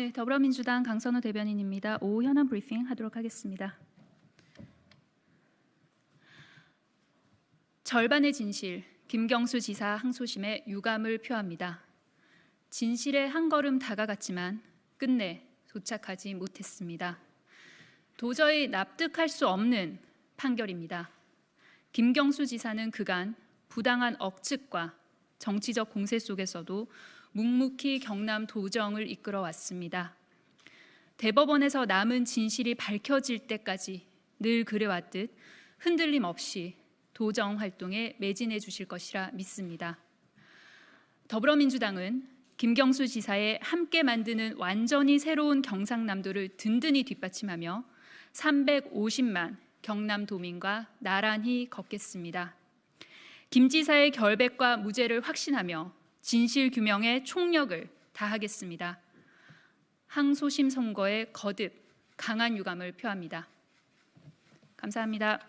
네, 더불어민주당 강선우 대변인입니다. 오후 현안 브리핑 하도록 하겠습니다. 절반의 진실, 김경수 지사 항소심에 유감을 표합니다. 진실에 한 걸음 다가갔지만 끝내 도착하지 못했습니다. 도저히 납득할 수 없는 판결입니다. 김경수 지사는 그간 부당한 억측과 정치적 공세 속에서도 묵묵히 경남 도정을 이끌어 왔습니다. 대법원에서 남은 진실이 밝혀질 때까지 늘 그래왔듯 흔들림 없이 도정 활동에 매진해 주실 것이라 믿습니다. 더불어민주당은 김경수 지사의 함께 만드는 완전히 새로운 경상남도를 든든히 뒷받침하며 350만 경남도민과 나란히 걷겠습니다. 김 지사의 결백과 무죄를 확신하며 진실 규명에 총력을 다하겠습니다. 항소심 선거에 거듭 강한 유감을 표합니다. 감사합니다.